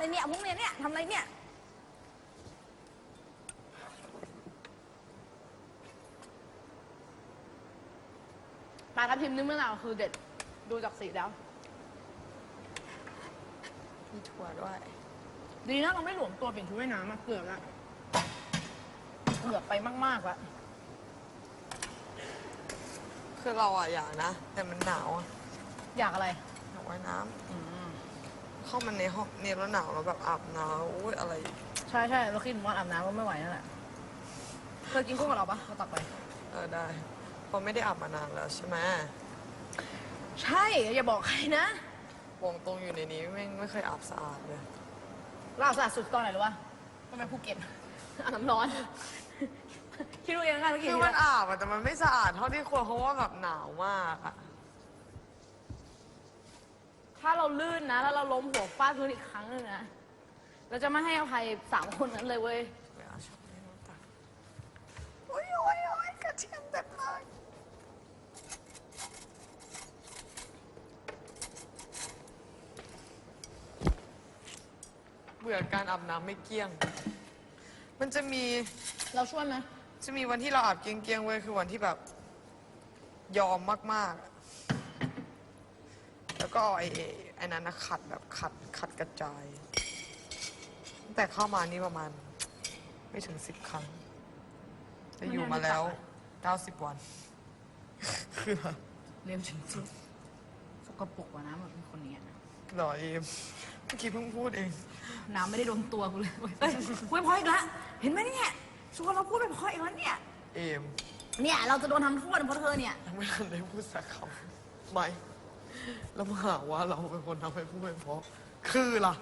อะไรเนี่ยพวกเนี่ยเนี่ยทำอะไรเนี่ย ปลาทับทิมนึ่งมะนาวคือเด็ด ดูจากสีแล้ว มีถั่วด้วย ดีนะเราไม่หลวมตัวเปลี่ยนชุดว่ายน้ำมาเกือบละเกือบไปมากๆละคือเราอะอยากนะ แต่มันหนาวอะอยากอะไรอยากว่ายน้ำ เข้ามาในห้องเนี่ยแล้วหนาวแล้วแบบอาบน้ำอุ้ยอะไร ใช่ใช่เราคิดว่าอาบน้ำก็ไม่ไหวนั่นแหละเธอกินกุ้งกับเราปะเราตักไป เออได้เพราะไม่ได้อาบมานานแล้วใช่ไหมใช่อย่าบอกใครนะวงตรงอยู่ในนี้ไม่งไม่เคยอาบสะอาดเลยเราอาบสะอาดสุดตอนไหนรู้ปะตอนไปภูเก็ตอาบน้ำร้อนคิดดูเองนะเมื่อกี้คือมันอาบอะแต่มันไม่สะอาดเท่าที่ควรเพราะว่าแบบหนาวมากอะ ถ้าเราลื่นนะ แล้วเราล้มหัวฟาดพื้นอีกครั้งหนึงนะ เราจะไม่ให้อภัยสามคนนั้นเลยเว้ยไม่เอาช็อตให้น้องตักโอ้ยโอ้ยโอ้ยกระเทียมเต็มเลยเบื่อการอาบน้ำไม่เกลี้ยง มันจะมี เราช่วยไหม จะมีวันที่เราอาบเกลี้ยงๆเว้ยคือวันที่แบบ ยอมมากๆอะ แล้วก็เอาไอ้ไอ้นั้นนะขัดแบบขัดขัดกระจาย ตั้งแต่เข้ามานี่ประมาณ ไม่ถึงสิบครั้งแต่อยู่มาแล้วเก้าสิบวัน คืออะไรเรียมถึงสุดสกปรกกว่าน้ำแบบเป็นคนนี้อะหรอเอมเมื่อกี้เพิ่งพูดเอง น้ำไม่ได้โดนตัวกูเลยเว้ยเฮ้ยพูดพออีกละเห็นไหมเนี่ยชวนเราพูดไปพออีกแล้วเนี่ย เอมเนี่ยเราจะโดนทำโทษเพราะเธอเนี่ย ยังไม่ทันได้พูดสักคำไม่ แล้วมาหาว่าเราเป็นคนทำให้พูดไม่เพราะ คือล่ะ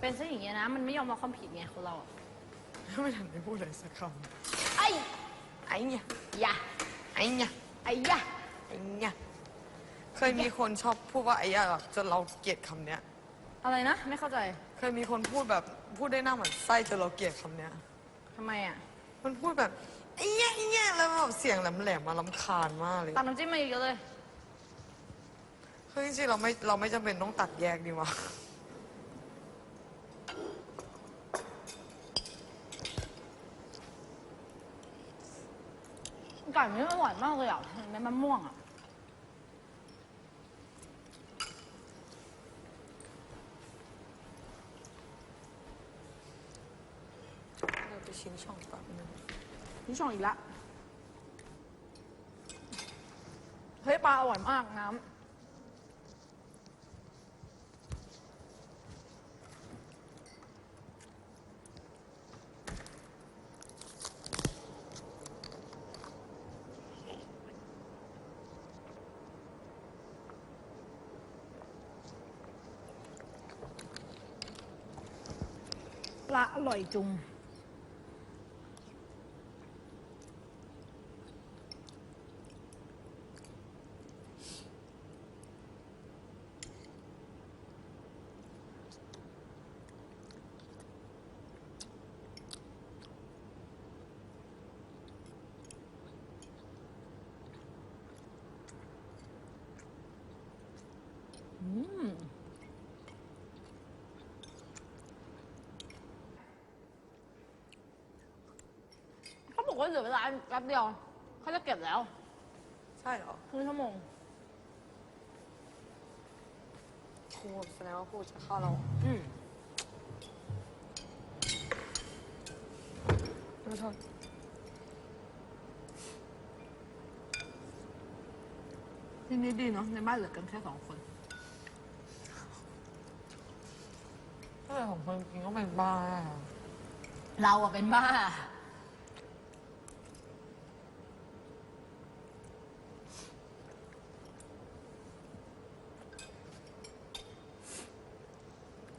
เป็นซะอย่างเงี้ยนะ มันไม่ยอมรับความผิดไงคนเราอะไม่ทันได้พูดอะไรสักคไอ้ำไอ้เนี่ยยะไอ้เนี่ยไอ้ยะไอ้เนี่ยเคยมีคนชอบพูดว่าไอ้อะจนเราเกลียดคำเนี้ย อะไรนะ ไม่เข้าใจเคยมีคนพูดแบบพูดได้หน้าเหมือนไส้จนเราเกลียดคำเนี้ย ทำไมอะมันพูดแบบ ไอ้เนี่ยไอ้เนี่ยแล้วแบบเสียงแหลมๆมาลำคาญมากเลย ตักน้ำจิ้มมาอีกเยอะเลย เฮ้ยจริงๆเราไม่เราไม่จำเป็นต้องตัดแยกดีวะไก่นี่อร่อยมากเลยอะเห็นไหมมันม่วงอะ เราไปชิ้นช่องแป๊บนึง นี่ช่องอีกละเฮ้ยปลาอร่อยมากน้ำปลาอร่อยจุง อืม เขาบอกว่าเหลือเวลาแป๊บเดียวเขาจะเก็บแล้วใช่เหรอครึ่งชั่วโมง ครูแสดงว่าครูจะเข้าเราอืมขอโทษที่นี่ดีเนาะในบ้านเหลือกันแค่สองคนถ้าเป็นของคนจริงก็เป็นบ้า เราอะเป็นบ้า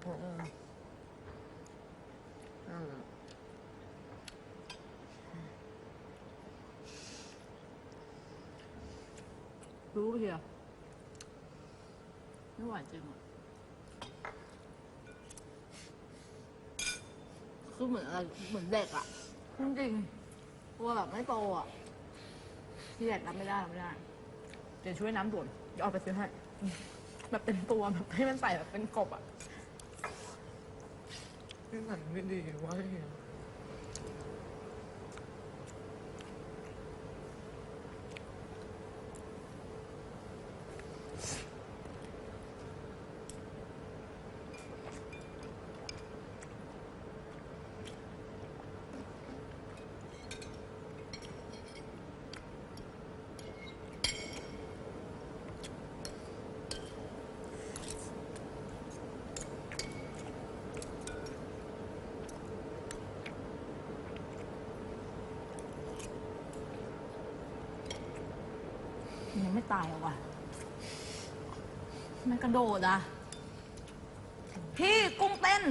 อืมอืมอืม รู้เพียไม่ไหว จริงอะคือเหมือนอะไรเหมือนเด็กอะจริงๆตัวแบบไม่โตอะที่เด็กรับไม่ได้รับไม่ได้เดี๋ยวช่วยน้ำด่วนเดี๋ยวเอาไปซื้อให้แบบเป็นตัวแบบให้มันใส่แบบเป็นกบอะนี่หนังไม่ดีวะเฮีย ตายวะมันกระโดดอะ พี่กุ้งเต้น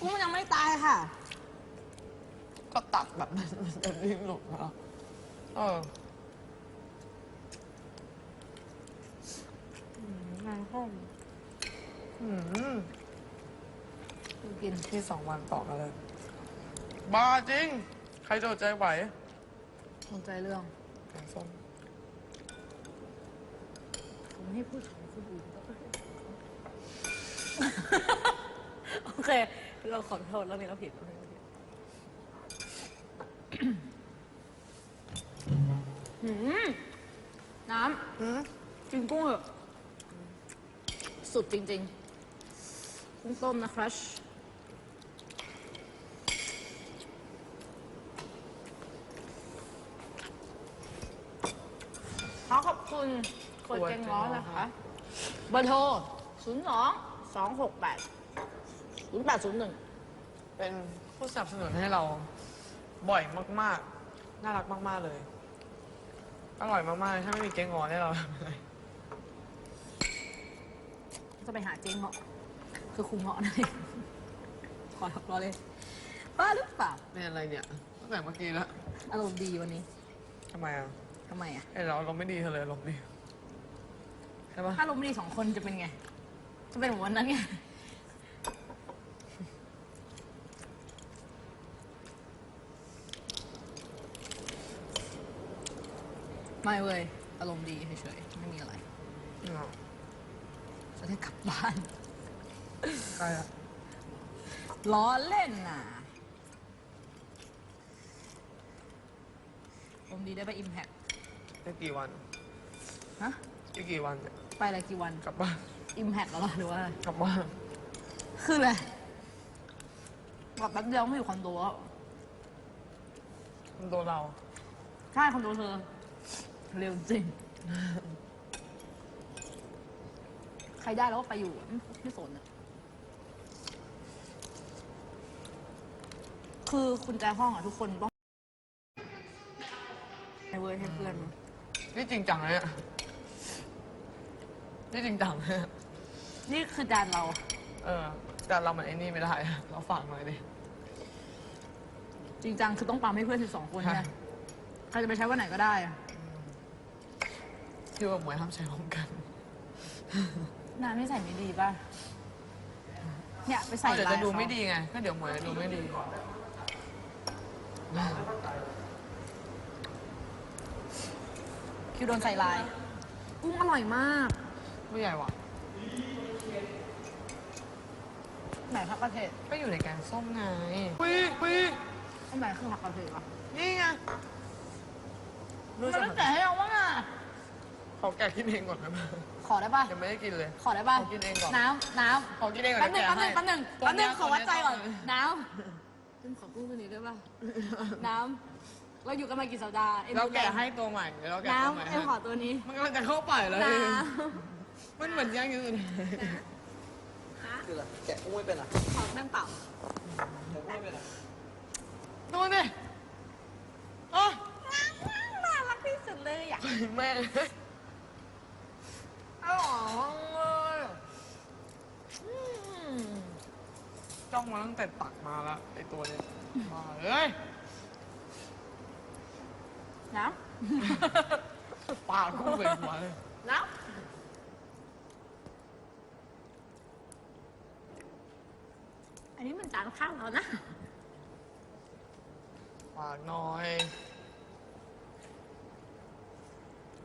กุ้งยังไม่ตายค่ะ ก็ตัดแบบนั้นมันจะดิ้นหลุดมาเอออืมงานห้องอืมกินที่สองวันต่อกันเลย บ้าจริง ใครจะอดใจไหว สนใจเรื่อง แกงส้ม ผมไม่ให้พูดถึงคนอื่นก็ได้โอเค เราขอโทษเรื่องนี้เราผิดเราผิดเราผิดหืมน้อืมำกินกุ้งเหอะสุดจริง ๆ กุ้งต้มนะครัชขอขอบคุณ ขวดเกงร้อนนะคะเบอร์โทร0 2 2 6 8 0 8 0 1เป็นผู้สนับสนุนให้เราบ่อยมากๆ น่ารักมากๆเลย อร่อยมากๆเลยถ้าไม่มีเก๊งงอนให้เราทำอะไรจะไปหาเจ๊งเหาะคือคุงเหาะนั่นเองขอทักรอเลยบ้าหรือเปล่าเป็นอะไรเนี่ยตั้งแต่เมื่อกี้แล้วอารมณ์ดีวันนี้ทำไมอะทำไมอะ ไอเราเราไม่ดีเธอเลยลมณ์ดีใช่ปะถ้าอารมณ์ดีสองคนจะเป็นไง จะเป็นเหมือนวันนั้นไง ไม่เว้ย อารมณ์ดีเฉยๆ ไม่มีอะไรอืมจะได้กลับบ้าน ใกล้ละล้อเล่นน่ะอารมณ์ดีได้ไปอิมแพคได้กี่วันฮะอีกกี่วันเนี่ย ไปอะไรกี่วันกลับบ้านอิมแพคแล้วเหรอหรือว่าอะไรกลับบ้านคืออะไรกลับแป๊บเดียวไม่อยู่คอนโดแล้วมันโดนเราใช่คอนโดเธอเร็วจริง ใครได้แล้วก็ไปอยู่อะไม่ไม่สนอะคือคุณแจห้องอะทุกคนต้องให้เว้ยให้เพื่อน นี่จริงจังเลยเนี่ย นี่จริงจังเลยนี่คือจานเรา เออแต่เรามันไอ้นี่ไม่ได้ เราฝากหน่อยดิ จริงจังคือต้องปั๊มให้เพื่อนสิบสองคนใช่ใช่ไหมใครจะไปใช้วันไหนก็ได้อะที่ว่าหมวยห้ามใช้พร้อมกันน้ำไม่ใส่ไม่ดีป่ะ เนี่ยไปใส่เดี๋ยวลายจะดูเขาไม่ดีไง ก็เดี๋ยวหมวยจะดูไม่ดี คิวโดนใส่ลาย กุ้งอร่อยมาก ไม่ใหญ่ว่ะไหนผักกระเทศก็อยู่ในแกงส้มไงปุ้ยปุ้ยอันไหนคือผักกระเทศวะนี่ไงมันไม่แกะให้เราว่างอะขอแกะกินเองก่อนนะขอได้ป่ะยังไม่ได้กินเลย ขอได้ป่ะขอกินเองก่อนน้ำน้ขอกินเองำก่อนแป๊บหนึงเดี๋ยวแป๊บหนึงแกะแป๊บหนึงให้แป๊บหนึงขอวัดใจก่อนตัวเนี้ยน้ำจิ้มขอกุ้งตัวนี้ได้ป่ะน้ำเราอยู่กันมากี่สัปดาห์อ็มเราดูแกะให้ตัวใหม่เดี๋ยวเราแกะตัวใหม่น้ำให้เอ็มขอตัวนี้ มันกำลังจะเข้าไปแล้วน้ มันเหมือนย่างอยู่เลยคืออะไรแกะกุ้งไม่เป็นอะำขอแป้งเปล่าแกะกุ้งไม่เป็นอะดูดิอ๋อน่ารักที่สุดเลยอะแม่อร่อยเลยอืมจ้องมาตั้งแต่ตักมาแล้วไอตัวเนี้ยมาเอ้ยน้ปากกุ้งเป็นหัวเลยำน้ำ จานข้าวเรานะฝากหน่อย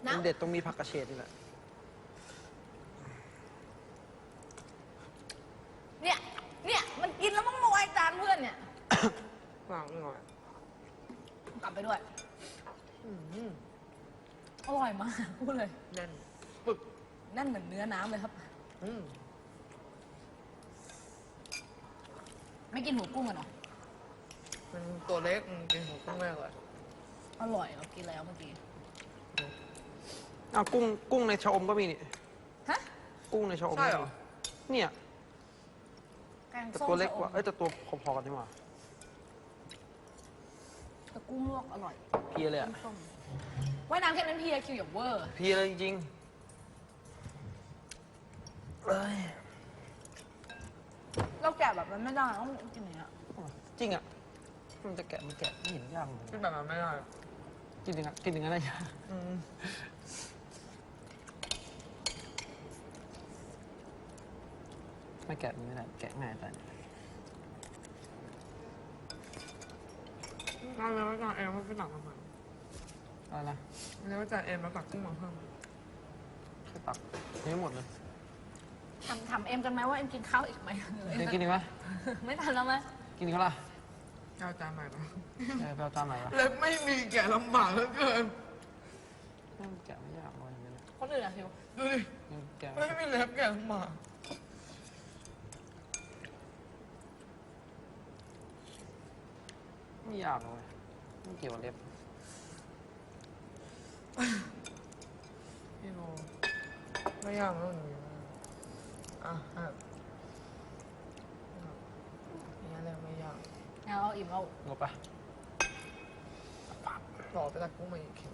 นะมันเด็ดต้องมีผักกระเฉดนี่แหละ เนี่ยเนี่ยมันกินแล้วมันมาไว้จานเพื่อนเนี่ย ฝากหน่อยกลับไปด้วยอร่อยมากพูดเลย นั่นปึก นั่นเหมือนเนื้อน้ำเลยครับ อืม ไม่กินหมูกุ้งกันเหรอมันตัวเล็กมันกินหัวกุ้งไม่อร่อยอร่อยเรากินแล้วเมื่อกี้ อ้าวกุ้งกุ้งในชะอมก็มีนี่ฮะกุ้งในชะอมใช่เหรอ เนี่ยแกงแต่ส้มตัวเล็กกว่าชะอมเอ้ยแต่ตัวพอๆกันนี่หว่าแต่กุ้งลวกอร่อยเพียเลยอะส้มว่ายน้ำแค่นั้นเพียคิวอย่าเวอร์ เพียเลยจริงๆเอ้ย เราแกะแบบนั้นไม่ได้ต้องกินอย่างเนี้ยจริงอะมันจะแกะมันแกะไม่เห็นยากเลยกินแบบนั้นไม่ได้กินอย่างนั้นกินอย่างนั้นได้ยากอืมไม่แกะมันไม่ได้แกะง่ายแต่เราเลี้ยงไว้ก่อนเอ็มไม่เป็นหนักทำไมอะไรนะเลี้ยงไว้จ่ายเอ็มแล้วตักกุ้งมาเพิ่มแค่ตักไม่หมดเลย ทำทำเอ็มกันไหมว่าเอ็มกินข้าวอีกไหมหรือเดี๋ยวเอ็มกินอีกไหมไม่ทันแล้วไหมกินอีกละเอาจานใหม่ปะเออไปเอาจานใหม่ละเล็บไม่มีแกะลำบากเหลือเกินไม่มันแกะไม่ยากเลยอย่างนี้นะคนอื่นอะคิวดูดิ มันแกะไม่มีเล็บแกะลำบากไม่ยากเลยไม่เกี่ยวกับเล็บพี่โมไม่ยากแล้วหนู อะอะนี่อะไรไม่ยากเอาเอาอิ่มเอางบปะรอไปตักกุ้งมาอีกคิว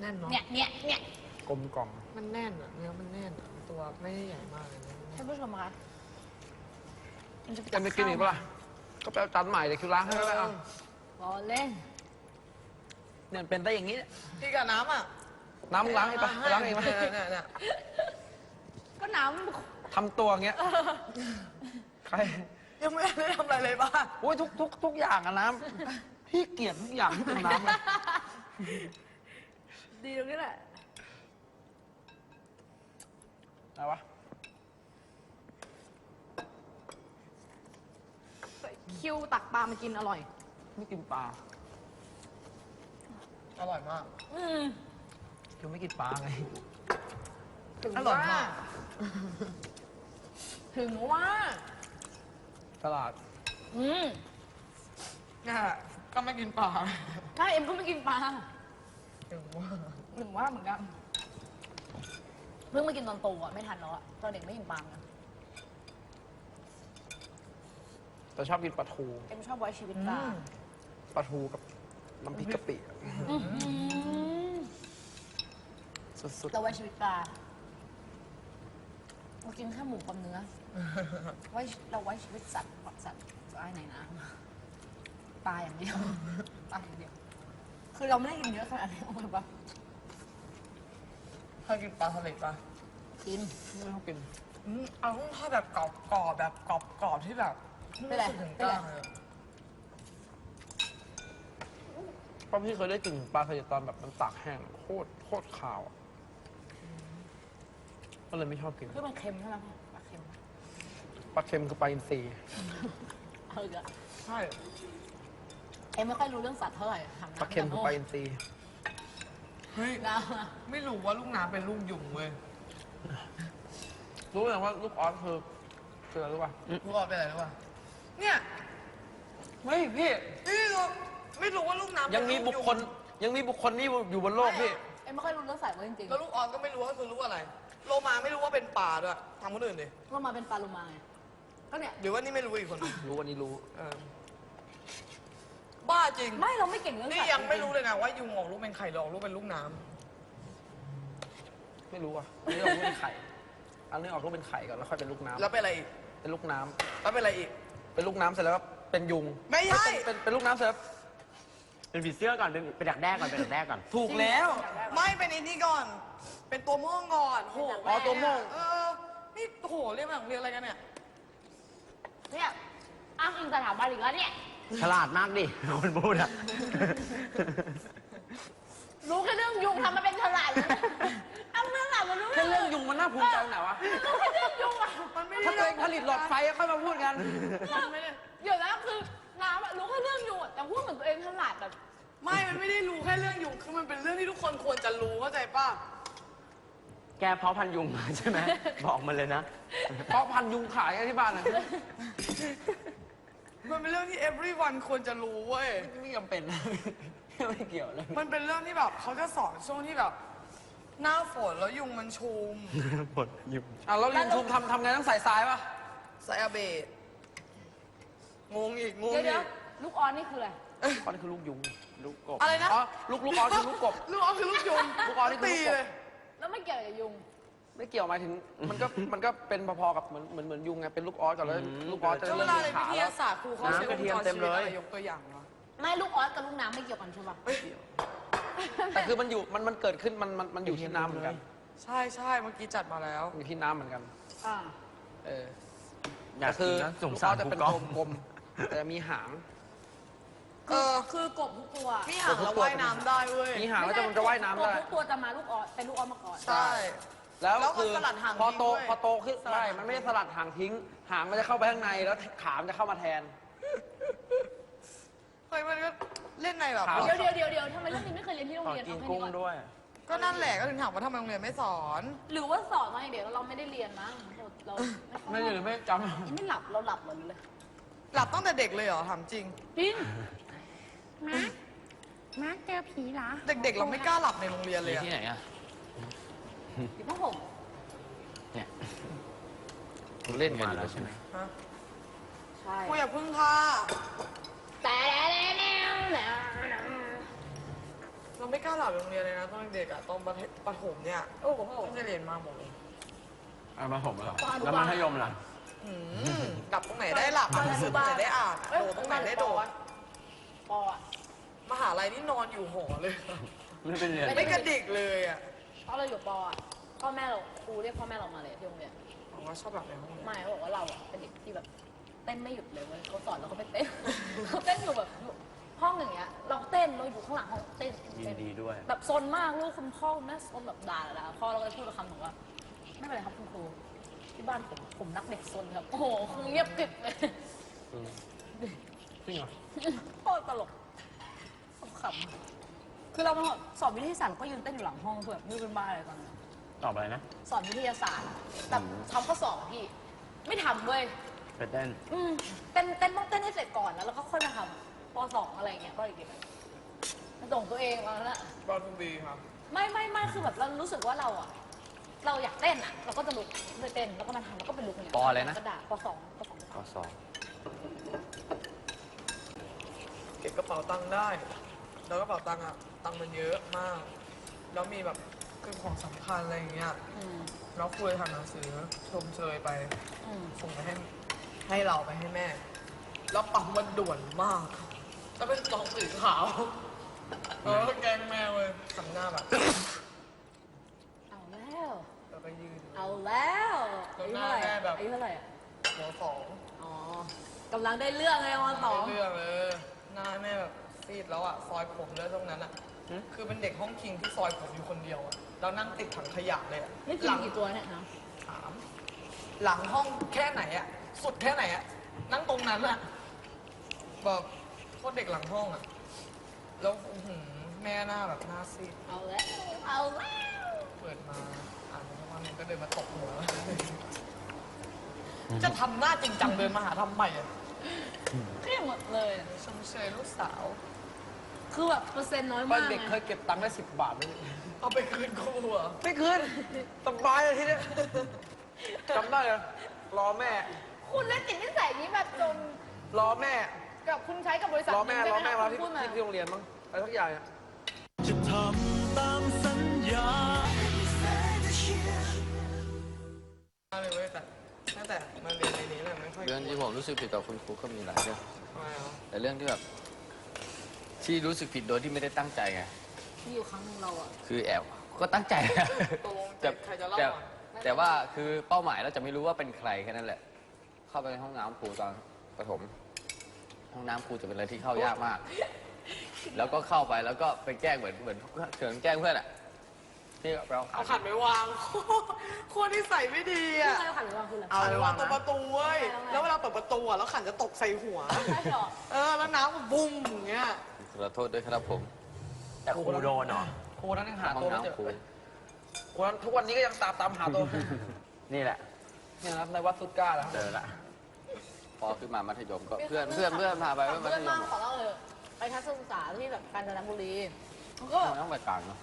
แน่นเนาะเนี่ยเนี่ยเนี่ยกลมกล่อมมันแน่นอะเนื้อมันแน่นอะตัวไม่ได้ใหญ่มากเลยนะท่านผู้ชมคะมันจะไม่กินอีกปะล่ะก็ไปเอาจานใหม่เดี๋ยวคิวล้างให้ก็ได้เอารอเล่นเนี่ยเป็นได้อย่างนี้เนี่ยพี่กับน้ำอะ น้ำมึงล้างให้ปะไปล้างเองปะเนี่ยเนี่ยเนี่ยก็น้ทำตัวอย่างเงี้ยใครยังไม่ได้ทำอะไรเลยบ้าโอ้ยทุกทุกทุกอย่างอะน้ำพี่เกลียดทุกอย่างที่เป็นน้ำเลยำดีตรงนี้แหละ อะไรวะคิวตักปลามากินอร่อย ไม่กินปลาอร่อยมาก อืม คิวไม่กินปลาไง ถึงอร่อยว่า มาก ถึงว่า ตลาด อืมเนี่ยก็ไม่กินปลาถ้าเอ็มก็ไม่กินปลาถึงว่าหนึ่งว่าเหมือนกัน เพิ่งมากินตอนโตอะไม่ทันแล้วอะตอนเด็กไม่กินปลานะแต่ชอบกินปลาทูเอ็มชอบไว้ชีวิตปลาปลาทูกับน้ำพริกกะปิอะอื้อหือ สุดเราไว้ชีวิตปลาเรากินแค่หมูกับเนื้อ ไว้เราไว้ชีวิตสัตว์สัตว์ไว้ในน้ำปลาอย่างเดียวปลาอย่างเดียว คือเราไม่ได้กินเยอะขนาดนี้เอาไปปะถ้ากินปลาทะเลปะกินๆไม่ชอบกินอืมเอาต้องทอดแบบกรอบกรอบๆแบบกรอบกรอบๆที่แบบเป็นไรม่ถึงเป็นกไรลางเลยเพราะพี่เคยได้กลิ่นปลาทะเลตอนแบบมันตากแห้งโคตรโคตรขาวอะ ก็เลยไม่ชอบกินคือมันเค็มใช่ไหมปลาเค็มปลาเค็มคือปลาอินทรีเอออะใช่เอ็มไม่ค่อยรู้เรื่องสัตว์เท่าไหร่ทำปลาเค็มคือปลาอินทรีเฮ้ยนะไม่รู้ว่าลูกน้ำเป็นลูกยุงเว้ยรู้ไหมว่าลูกออสคือคืออะไรรู้ป่ะรู้ว่าเป็นอะไรรู้ป่ะเนี่ยเฮ้ยพี่นี่รู้ไม่รู้ว่าลูกน้ำยังมีเป็นบุลูคคลยังมีบุคคลที่อยู่บนโลกพี่เอ็มไม่ค่อยรู้เรื่องสัตว์เลยจริงแล้วลูกออสก็ไม่รู้ว่าคือรู้อะไร โลมาไม่รู้ว่าเป็นป่าด้วยทำคนอื่นดิๆว่ามาเป็นปลาโลมาไงก็เนี่ย หรือว่านี่ไม่รู้อีกคนหนึ่งรู้วันนี้รู้ เออบ้าจริง ไม่เราไม่เก่งเรื่องนี่สัตว์ยังไม่จรู้เลยนะว่ายุงออกลูกเป็นไข่หรือออกลูกเป็นลูกน้ไม่รู้อะอันนี้ออกลูกเป็นไข่อันนี้ออกลูกเป็นไข่ก่อนแล้วค่อยเป็นลูกำน้ำแล้วเป็นอะไรอีกเป็นลูกน้ำแล้วเป็นอะไรอีกเป็นลูกน้ำเสร็จแล้วก็เป็นยุงไม่ใช่ เป็นเป็นเป็นลูกน้ำเสร็จแล้ว เป็นผีเสื้อก่อนเป็นเป็นดักแด้ก่อนเป็นดักแด้ก่อน ถูกแล้ว ไม่เป็นไอ้นี่ก่อน เป็นตัวม่วงก่อนโหอ๋อตัวม่วงเออนี่โหเรียกมาเรียนอะไรกันเนี่ย เนี่ยอ้างอิงสถาบันอีกแล้วเนี่ย ฉลาดมากดิ คนพูดอะ รู้แค่เรื่องยุงทำมาเป็นฉลาดเลยนะเอาเรื่องหลักมารู้แค่เรื่องยุงมันน่าภูมิใจตรงไหนวะ รู้แค่เรื่องยุงอะมันไม่ถ้าได้ตัวเองผลิตหลอดไฟค่อยมาพูดกันไม่ได้ เดี๋ยวนะคือแต่พูดเหมือนตัวเองฉลาดแบบ ไม่มันไม่ได้รู้แค่เรื่องยุงคือมันเป็นเรื่องที่ทุกคนควรจะรู้เข้าใจป่ะแกเพาะพันยุงมาใช่ไหม บอกมาเลยนะ เพราะพันยุงขายกันที่บ้านนะมันเป็นเรื่องที่ everyone ควรจะรู้เว้ย ไม่จำเป็นไม่เกี่ยวเลย มันเป็นเรื่องที่แบบเขาจะสอนช่วงที่แบบ หน้าฝนแล้วยุงมันชุม หมดยุงอะแล้วลิงชุมทำทำไงต้องใส่ทรายปะไซอาเบตงงอีกงงเดี๋ยวอีเดี๋ยวกลูกออนนี่คืออะไร ก้อนคือลูกยุง ลูกกบอะไรนะ อ๋อลูกลูกออสคือลูกกบ ลูกออสคือลูกยุงลูกออสนี่คือตีลูกกบ เลย แล้วไม่เกี่ยวกับยุง ไม่เกี่ยวหมายถึง มันก็มันก็เป็นพอๆกับเหมือนเหมือนเหมือนยุงไงเป็นลูกออสก่อนแล้วอืมลูกออสจะก็เวเริ่มลามีเรียนขาวิทแล้ยาวศาสตร์ครูเขาใช้วงน้ำกระเทียจมรเต็ชีมวิตเลยอะไรยกตัวอย่างวะไม่ลูกออสกับลูกน้ำไม่เกี่ยวกันใช่ปะแต่คือมันอยู่มันมันเกิดขึ้นมันมันมันอยู่ที่น้ำเหมือนกันใช่ใช่เมื่อกี้จัดมาแล้ว อยู่ที่น้ำเหมือนกัน อ่า เอออยากแต่คืกิอนนะสงลูกสาออรสจะผู้เป็นกองกลมๆแต่มีหาง เออ คือกบทุกตัวนี่หางเราว่ายน้ำได้เว้ยมีหางแล้วจะมันจะว่ายน้ำได้ กบทุกตัวจะมาลูกออสเป็นลูกออสมาก่อน ใช่ แล้วแล้วมันคือสลัดหางพอโตทิ้งด้วยพอโตขึ้นสลัดใช่หาง มันไม่ได้สลัดหางทิ้ง หางมันจะเข้าไปข้างในแล้วขามันจะเข้ามาแทน เฮ้ยมันก็เล่นในแบบ ครับ เดี๋ยวเดี๋ยวเดี๋ยวเดี๋ยวทำไมเรื่องนี้ไม่เคยเรียนที่โรงขอเรียนกินเอาแค่กุ้นี้งก่อนด้วยก็นั่นแหละก็ถึงถามว่าทำไมโรงเรียนไม่สอน หรือว่าสอนมาอย่างเดียวแล้วเราไม่ได้เรียนมั้งเราเราไม่หรือไม่จไม่หลับเราหลับเหรอหรือเลยหลับตั้งแต่เด็กเลยเหรอถามจริงจริง มามาเจอผีเหรอเด็กๆ เราไม่กล้าหลับในโรงเรียนเลยอะที่ไหนอะอยู่ผ้าห่มเนี่ยำเล่นกันมาอยู่แล้วใช่ไหมฮะใช่กูอย่าพึ่งค่ะแต่แล้วแล้วเราไม่กล้าหลับในโรงเรียนเลยนะตอนเด็กอะตอนประเทประถมเนี่ยโอ้โหไม่ได้เรียนมาหมดเลยเอามาผมเหรอตอนอนุแล้วบาลมัธยมล่ะอืมหลับตรงไหนได้หลับอ่านหนังสือตรงไหนได้อ่านเอ้ยโดดตรงไหนได้โดดปออะ มหาลัยนี่นอนอยู่หอเลย ไม่เป็นเรียนไม่กระดิกเลยอะตอนเราอยู่ปออะพ่อแม่เราครูเรียกพ่อแม่เรามาเลยที่โรงเรียนผมว่าชอบหลับในห้องเรียนไม่เขาบอกว่าเราอะเป็นเด็กที่แบบเต้นไม่หยุดเลยเว้ยเขาสอนเราก็ไปเต้น เขาเต้นอยู่แบบห้องอย่างเงี้ย เราเต้นเราอยู่ข้างหลังห้องเต้นยิเต้นนดีด้วย แบบซนมากลูกคุณพ่อคุณแม่ซนแบบด่าเลยนะพ่อเราก็จะพูดคำหนึ่งว่าไม่เป็นไรครับคุณครูที่บ้านผมผมนักเด็กซนครับโอ้โหครูเงียบกริบเลยจริงเหรอ โคตรตลก ขำๆคือเรามาสอนวิทยาศาสตร์เราก็ยืนเต้นอยู่หลังห้องคือแบบไม่รู้เป็นบ้าอะไรตอนนั้นตอบอะไรนะ สอนวิทยาศาสตร์แบบทำข้อสอบอะพี่ ไม่ทำเว้ย ไปเต้น อืมเต้นเต้นต้องเต้นให้เสร็จก่อนแล้วแล้วก็ค่อยมาทำปสองอะไรอย่างเงี้ยก็อีกแบบมันส่งตัวเองมาแล้วนะบอลทูบีครับ ไม่ไม่ไม่คือแบบเรารู้สึกว่าเราอะเราอยากเต้นอะเราก็จะลุกไปเต้นแล้วก็มาทำแล้วก็ไปลุกเนี่ยปอะไรนะก็ด่าปสองปสองข้อสอบเก็บกระเป๋าตังค์ได้ แล้วกระเป๋าตังค์อะตังค์มันเยอะมาก แล้วมีแบบคือของสำคัญอะไรอย่างเงี้ยอืมแล้วครูจะทำหนังสือชมเชยไป อืมส่งไปให้ให้เราไปให้แม่ แล้วปังมันด่วนมากแล้วเป็นซองสีขาวเออแกงแมวเลยทำหน้าแบบเอาแล้ว แล้วก็ยืน เอาแล้วอายุหเท่าน้าไหร่แม่อะแบบ อายุเท่าไหร่อะหัวสองอ๋อกำลังได้เรื่องไงวันสองเรื่องเลยหน้าแม่แบบ ซีดแล้วอะซอยผมเลยตรงนั้นอะคือเป็นเด็กห้องคิงที่ซอยผมอยู่คนเดียวอะแล้วนั่งติดถังขยะเลยอะนี่กิหนลังกี่ตัวเนี่ยนะถามหลังห้องแค่ไหนอะสุดแค่ไหนอะนั่งตรงนั้นอะแบบโคตรเด็กหลังห้องอะแล้วอื้อหือแม่หน้าแบบหน้าซีด เอาแล้วเอาแล้วเปิดมาอ่านไปสักวันหนึงก็เดินมาตบหัว จะทำหน้าจริงจังเดินมาหาทำใหม่อะเครียดหมดเลยชมเชยลูกสาว คือแบบเปอร์เซ็นต์น้อยตอมานกเด็กเคนะยเก็บตังค์ได้สิบบาทไหมเอาไปคืนครูเหรอไม่คืนสบายเลยทีเนี้ยจำได้เลยรอแม่ คุณเล่นติดนิสัยนี้แบบจนรอแม่ กับคุณใช้กับบริษัทรอแม่ รอแม่หมานึ่ที่งใช่ไหมคะคุณพูดมาที่ที่โรงเรียนมั้งอะไรสักอย่างอะจะทำตามสัญญา มาเลยเว้ยแต่ตั้งแต่มาเรียนในนี้เลยไม่ค่อยเรื่องที่ผมรู้สึกผิดต่อคุณครูก็มีหลายเรื่องทำไมอะแต่เรื่องที่แบบ ที่รู้สึกผิดโดยที่ไม่ได้ตั้งใจไง มีอยู่ครั้งหนึงเราอะ คือแอบก็ตั้งใจนะตกลงแต่ใครจะเล่าแต่อะแต่ว่าคือเป้าหมายเราจะไม่รู้ว่าเป็นใครแค่นั้นแหละ เข้าไปในห้องน้ำครูตอนประถม ห้องน้ำครูจะเป็นอะไรที่เข้ายากมาก แล้วก็เข้าไปแล้วก็ไปแกล้งเหมือนเหมือนเฉินแกล้งเพื่อนอะที่เราเอาขันไปวาง โคตรที่ใส่ไม่ดีคืออะใครขันหรือว่าคืออะไรขันไปวางตรงประตูเว้ย แล้วเวลาเปิดประตูอะ แล้วขันจะตกใส่หัว ใช่หรอ เออ แล้วแล้วน้ำมันบุ้มอย่างเงี้ย ขอโทษด้วยครับผมแต่ครูโดนเหรอครูนั้นยังหาห้อตัวงไม่เจอน้ำครู ครูนั้นทุกวันนี้ก็ยังตามตามหาตัวนี่แหละ เนี่ยนะครับในวัดสุดก้าแล้ว เจอละ พอขึ้นมามัธยมก็เพื่อนเพื่อนเพื่อนพาไปว่ามัเพื่ธอนยมามกขอเล่าเลยไปทัศนศึกษาที่แบบกาญจนบุรีเขาก็ต้องไปกลางเนาะ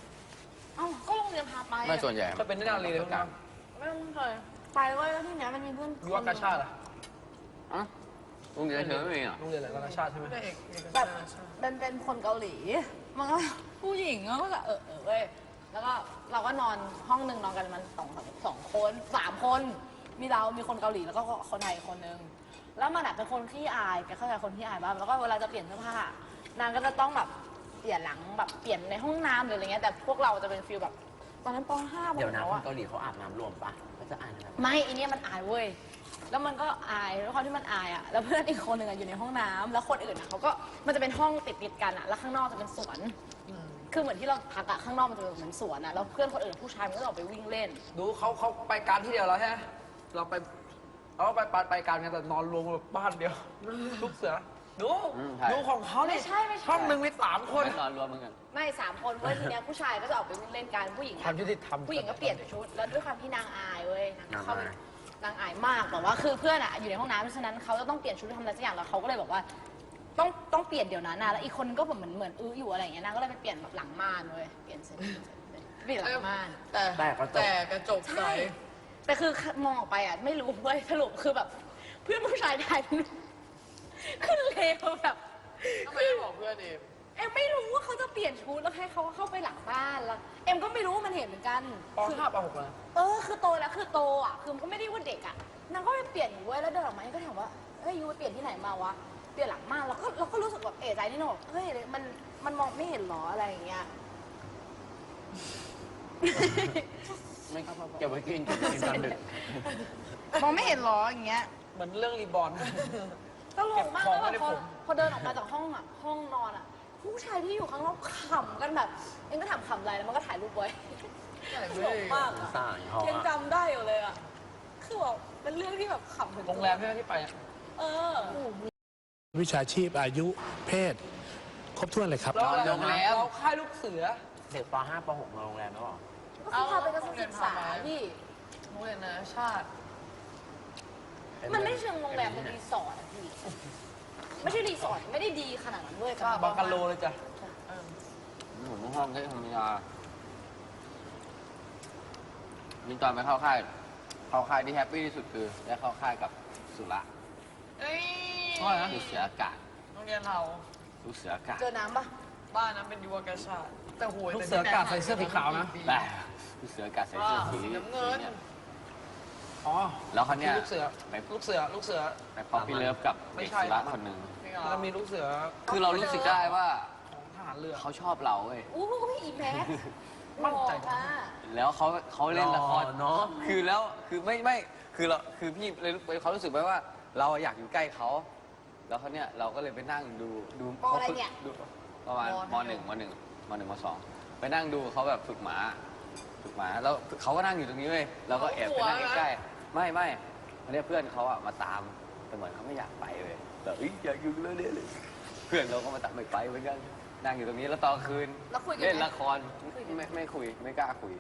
เอ้าก็โรงเรียนพาไปไม่ส่วนใหญ่ก็เป็นนิราลีเลยพวกนั้นไม่ต้องเคยไปเว้ยแล้วที่เนี้ยมันมีเพื่อนยุวกาชาติอะอะ โรงเรียนเธอไม่มีเหรอ โรงเรียนอะไรนานาชาติใช่ไหมแบบเป็นเป็นคนเกาหลี มันก็ผู้หญิงก็แบบเออเออเว้ยแล้วก็เราก็นอนห้องหนึ่งนอนกันมันสองสองคนสามคน มีเรา มีคนเกาหลีแล้วก็คนไทยคนหนึ่งแล้วมันอะเป็นคนขี้อายแกเข้าใจคนขี้อายบ้างแล้วก็เวลาจะเปลี่ยนเสื้อผ้านางก็จะต้องแบบเปลี่ยนหลังแบบเปลี่ยนในห้องน้ำหรืออะไรเงี้ยแต่พวกเราจะเป็นฟิลแบบตอนนั้นป .5 เดี๋ยวนะแล้วคนอะเกาหลีเขาอาบน้ำรวมปะเขาจะอ่านอะไรวะไม่อันนี้มันอายเว้ย แล้วมันก็อายแล้วความที่มันอายอะ แล้วเพื่อนอีกคนหนึ่งอะอยู่ในห้องน้ำแล้วคนอื่นอะเขาก็มันจะเป็นห้องติดติดๆกันอะแล้วข้างนอกจะเป็นสวน คือเหมือนที่เราพักอะข้างนอกมันจะเป็นเหมือนสวนอะแล้วเพื่อนคนอื่นผู้ชายมันก็จะออกไปวิ่งเล่น ดูเขาเขาไปการที่เดียวแล้วใช่ไหมเราไปเราก็ไปไปไปการกันแต่นอนรวมแบบบ้านเดียวลูกเสือดูอืมใช่ ดูของเขาเนี่ยไม่ใช่ไม่ใช่ ห้องหนึ่งมีสามคน ไม่นอนรวมเหมือนกัน ไม่สามคนเว้ยทีเนี้ยผู้ชายก็จะออกไปวิ่งเล่นกันผู้หญิงคอะวามยุติธรรม ผู้หญิงก็เปลี่ยนชุด แล้วด้วยความที่นางอายเว้ยนางเข้าไปนางอาย นางอายมากแต่ว่าคือเพื่อนอะอยู่ในห้องน้ำเพราะฉะนั้นเขาจะต้องเปลี่ยนชุดทำอะไรสักอย่างแล้วเขาก็เลยบอกว่า ต้องต้องเปลี่ยนเดี๋ยวนั้นนะแล้วอีกคนนึงก็แบบเหมือนเหมือนอื้ออยู่อะไรอย่างเงี้ยนางก็เลยไปเปลี่ยนแบบหลังม่านเว้ยเปลี่ยนเสร็จเปลี่ยนหลังม่าน แต่แต่กระจก แต่กระจกใส ใช่แต่คือมองออกไปอะไม่รู้เว้ยสรุปคือแบบ เพื่อนผู้ชายถ่ายเป็นคือเลวแบบ ทำไมไม่บอกเพื่อนเอง เอ็มไม่รู้ว่าเขาจะเปลี่ยนชุดแล้วให้เขาเข้าไปหลังบ้านแล้ว เอ็มก็ไม่รู้ว่ามันเห็นเหมือนกันปคือห้าปหกเลยเออคือโตแล้วคือโตอะคือมันก็ไม่ได้ว่าเด็กอะนางก็ไปเปลี่ยนอยู่เว้ยแล้วเดินออกมาก็ถามว่าเฮ้ยยูไปเปลี่ยนที่ไหนมาวะเปลี่ยนหลังม่านแล้วก็เราก็รู้สึกแบบเอะใจนิดนึงบอกเฮ้ยมันมันมองไม่เห็นหรออะไรอย่างเงี้ยไม่ครับเก็บไว้กินเก็บไว้กินตอนดึก มองไม่เห็นหรออย่างเงี้ย เหมือนเรื่องรีบอร์น ตลกมากเก็บของแล้วไว้ในพอผมพอเดินออกมาจากห้องอะห้องนอนอะ ผู้ชายที่อยู่ข้างนอกขำกันแบบเอ็งก็ถามขำอะไรแล้วมันก็ถ่ายรูปไว้ตลกมากอะสร้างเขายังอะจำได้อยู่เลยอะคือแบบเป็นเรื่องที่แบบขำถึงโรงแรมใช่ไหมที่ไปอะเออ วิชาชีพอายุเพศ ครบถ้วนเลยครับแล้วโรงแรมเราค่ายลูกเสือ เด็กป .5 ป .6 มาโรงแรมแล้วเหรอก็คือพาไปทัศนศึกษาพี่โรงเรียนนานาชาติ มันไม่เชิงโรงแรมเป็นรีสอร์ทอะพี่ ไม่ใช่รีสอร์ทไม่ได้ดีขนาดนั้นเว้ยบังกะโลเลยจ้ะผมห้องที่ธรรมยามีตอนไปเข้าค่าย เข้าค่ายที่แฮปปี้ที่สุดคือได้เข้าค่ายกับสุระเอ้ยว่านะลูกเสืออากาศโรงเรียนเราลูกเสืออากาศเจอน้ำปะบ้านนั้นเป็นยุวกาชาติแต่โหยลูกเสืออากาศใส่เสื้อสีขาวนะได้ลูกเสืออากาศใส่เสื้อสีน้ำเงินสียอ๋อแล้วเขาวเนี่ยลูกเสือไปลูกเสือลูกเสือไปพอพี่เลิฟกับไม่เด็กใช่สุระคนหนึ่งไม่เอา แล้วมีลูกเสือคือเรารู้สึกได้ว่าของทหารเรือ เขาชอบเราเว้ย อู้ยอีแม็กมั่นใจ หล่ออะแล้วเขาเขาเล่นละครหล่อเนอะ คือแล้วคือไม่ไม่คือเราคือพี่เลยเขารู้สึกไว้ว่า เราอยากอยู่ใกล้เขา แล้วเขาเนี่ยเราก็เลยไปนั่งดูดูปออะไรเนี่ยดูประมาณมหนึ่งมหนึ่งมหนึ่งมสองไปนั่งดูเขาแบบฝึกหมาฝึกหมาแล้วเขาก็นั่งอยู่ตรงนี้เว้ยเราก็แอบไปนั่งใกล้ๆไม่ไม่วันนี้เพื่อนเขาอะมาตามแต่เหมือนเขาไม่อยากไปเลย แบบเอ้ยอยากอยู่เลยเนี่ยเลยเพื่อนเราก็มาตามไม่ไปเหมือนกันนั่งอยู่ตรงนี้แล้วตอนคืนแล้วคุยกันเล่นไหมละครไม่ไม่คุยไม่กล้าคุย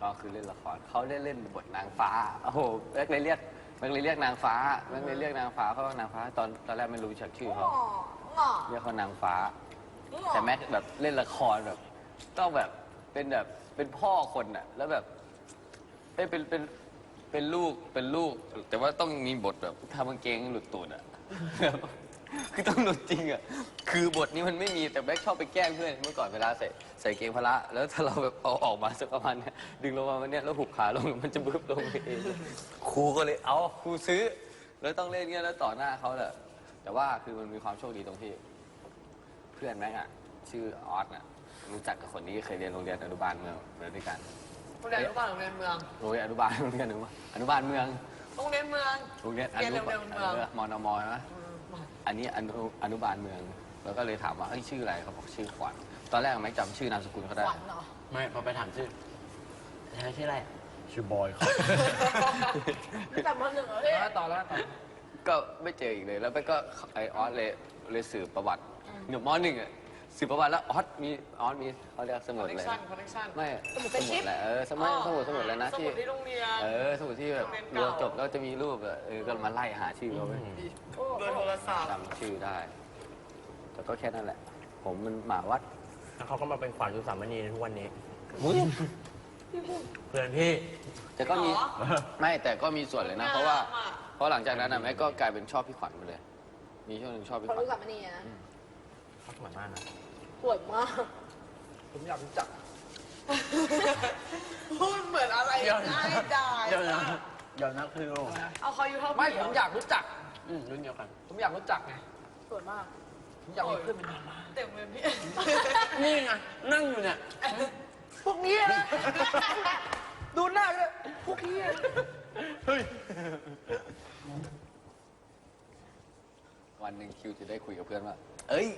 ก็คือเล่นละครเขาเล่นเล่นบทนางฟ้าโอ้โหแม็กเลยเรียกแม็กเลยเรียกนางฟ้าแม็กเลยเรียกนางฟ้าเพราะว่านางฟ้าตอนตอนแรกไม่รู้จักชื่อเขาหล่อเรียกเขานางฟ้าแต่แม็กแบบเล่นละครแบบ ต้องแบบเป็นแบบเป็นพ่อคนน่ะ แล้วแบบเอ้ยเป็นเป็นเป็นลูกเป็นลูก แต่ว่าต้องมีบทแบบทำกางเกงหลุดตูดอะ แบบคือต้องหลุดจริงอะ คือบทนี้มันไม่มีแต่แม็กชอบไปแกล้งเพื่อนเมื่อก่อนเวลาใส่ใส่เกงพละ แล้วถ้าเราแบบเอาออกมาสักประมาณเนี้ยดึงลงมาวันเนี้ยแล้วหุบขาลงมันจะบึ้บลงไปเองครูก็เลยเอาครูซื้อ แล้วต้องเล่นเงี้ยแล้วต่อหน้าเขาแหละแต่ว่าคือมันมีความโชคดีตรงที่ เพื่อนแม็กอะชื่อออสน่ะรู้จักกับคนนี้เคยเรียนโรงเรียนอนุบาลเมืองเรียนด้วยกัน โรงเรียนอนุบาลโรงเรียนเมือง โรงเรียนอนุบาลโรงเรียนอนุบาลอนุบาลเมือง โรงเรียนเมือง โรงเรียนอเรียนนุโรงเรีบายลนเมืองเออมอนมนะอันนี้อนุอนุบาลเมือง แล้วก็เลยถามว่าเอ้ยชื่ออะไรเขาบอกชื่อขวัญ ตอนแรกแม็กจำชื่อนามสกุลเขาได้ ขวัญเหรอ ไม่พอไปถามชื่อเธอชื่ออะไรชื่อบอยครับแต่มาหนึ่งเหรอพี่แล้วต่อแล้วต่อ ก็ไม่เจออีกเลย แล้วไปก็ไอออสเลยเลยสืบประวัติหนุ่มมหนึ่งอะ สืบประวัติแล้วออสมีออสมีเขาเรียกสมุดอะไรนะคอนเนคชั่น ไม่สมุดแหละเออสมุดสมุดสมุดอะไรนะสที่มุดที่โรงเรียน เออสมุดที่แบบโรงเรียนเรียเก่านจบแล้วจะมีรูปอะเออก็มาไล่หาชื่อเขาไปเบอร์โทรศัพท์จำชื่อได้แต่ก็แค่นั้นแหละ ผมมันหมาวัดแล้วเขาก็มาเป็นขวัญอุสามณีในทุกวันนี้เพื่อนพี่ แต่ก็มีไม่แต่ก็มีส่วนเลยนะ เพราะว่าเพราะหลังจากนั้นนะแม่ก็กลายเป็นชอบพี่ขวัญไปเลย มีช่วงหนึ่งชอบพี่คนขวัญรู้จักมันนี่นะเขาสวยมากนะ สวยมาก ผมอยากรู้จัก พูดเหมือนอะไรง่ายดายเดี๋ยวนะเดี๋ยวนะคือเอาเขาอายู่เท่าไม่พี่ผมอยากรู้จัก อืมรุ่นเดียวกัน ผมอยากรู้จักไงสวยมากผมอยากมีเพื่อนเป็นดาราเต็มเลยพี่นี่ไงนั่งอยู่เนี่ย พวกนี้นะดูหน้าเลยพวกนี้นะวันหนึ่งคิวจะได้คุยกับเพื่อนว่า เอ้ย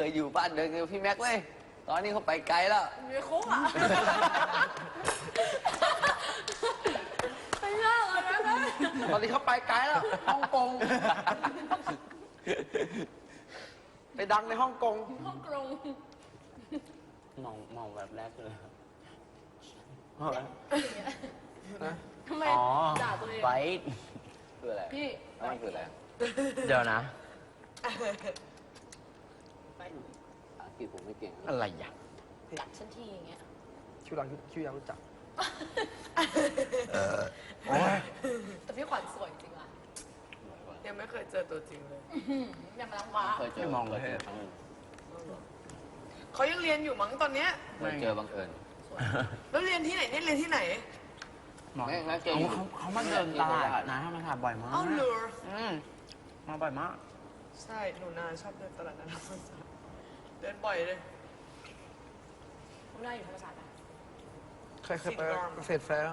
เคยอยู่บ้านเดินกับพี่แม็กเว้ย ตอนนี้เขาไปไกลแล้วมีโค้งอะไม่ยากเลยนะนะตอนนี้เขาไปไกลแล้วฮ่องกง ไปดังในฮ่องกง ห้องกรงมองมองแบบแรกเลยทำไมอ๋อด่าตัวเองไฟคืออะไรพี่นั่นคืออะไร เดี๋ยวนะ อังกฤษผมไม่เก่งอะไรอะกัดฉันทีอย่างเงี้ย คิวหลังคิวอยากรู้จักแต่พี่ขวัญสวยจริงอะยังไม่เคยเจอตัวจริงเลยอื้อหืออย่างมาลังม้าเคยเจอไม่มองเลยคจครั้งหนึ่งเขายังเรียนอยู่มั้งตอนเนี้ยเคยเจอบังเอิญแล้วเรียนที่ไหนเนี่ยเรียนที่ไหนแม่งนะเจอเขาอยู่เขาเขามาเดินตลาดนะมาถ่ายบ่อยมากเอ้าเหรออืมมาบ่อยมาก ใช่หนูนาชอบเดินตลาดนัด เดินบ่อยเลยไม่ได้อยู่ธรรมศาสตร์อะเคยเคยไปเกษตรแฟร์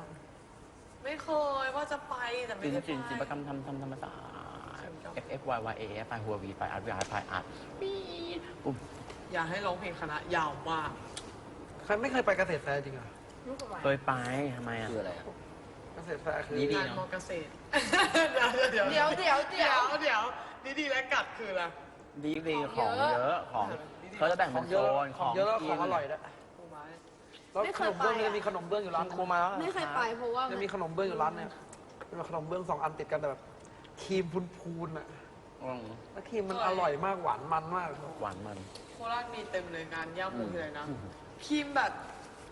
ไม่เคยว่าจะไปแต่ไม่จริงได้จริงไปศิลปกรรมทำทำธรรมศาสตร์ F F Y Y A F ไปหัววีไปอาร์ตวีอาร์ตไปอาร์ตปี๊ดปุ๊บอยากให้ร้องเพลงคณะยาวมากใครไม่เคยไปเกษตรแฟร์จริงเหรอลูกกฎหมายเคยไปทำไมอะ คืออะไรเกษตรแฟร์คือดีดี งานเนอะมอเกษตร เดี๋ยวเดี๋ยวเดี๋ยวเดี๋เดี๋ยยววเดี๋ยวดีดีและกัดคืออะไรดีดีของเยอะของเขาจะแบ่งขเป็องนเยโซอะนของเยอะแล้วของอร่อยกินด้วยครูไม้แล้วขนมเบื้องมันจะมีขนมเบื้องอยู่ร้านครูมาแล้วไม่เคยไปเพราะว่าจะมีขนมเบื้องอยู่ร้านเนี่ยเป็นขนมเบื้องสองอันติดกันแต่แบบครีมพูนๆอะอืมแล้วครีมมันอร่อยมากหวานมันมากหวานมัน โคราชมีเต็มเลยงานย่าโมคืออะไรนะครีมแบบ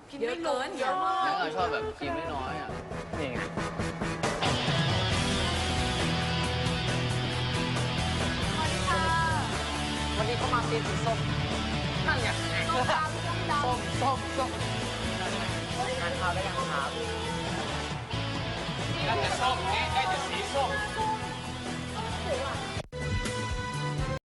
กินไม่ลงเยเยอะอะเกินมากแม่งเราชอบแบบกินไม่น้อยอะ นี่ไงวันนี้เขามาตีสีส้ม นั่นไงต้มต้มต้มงานข้าวได้ยังครับแล้จะส้มนี่ได้จะสีส้ม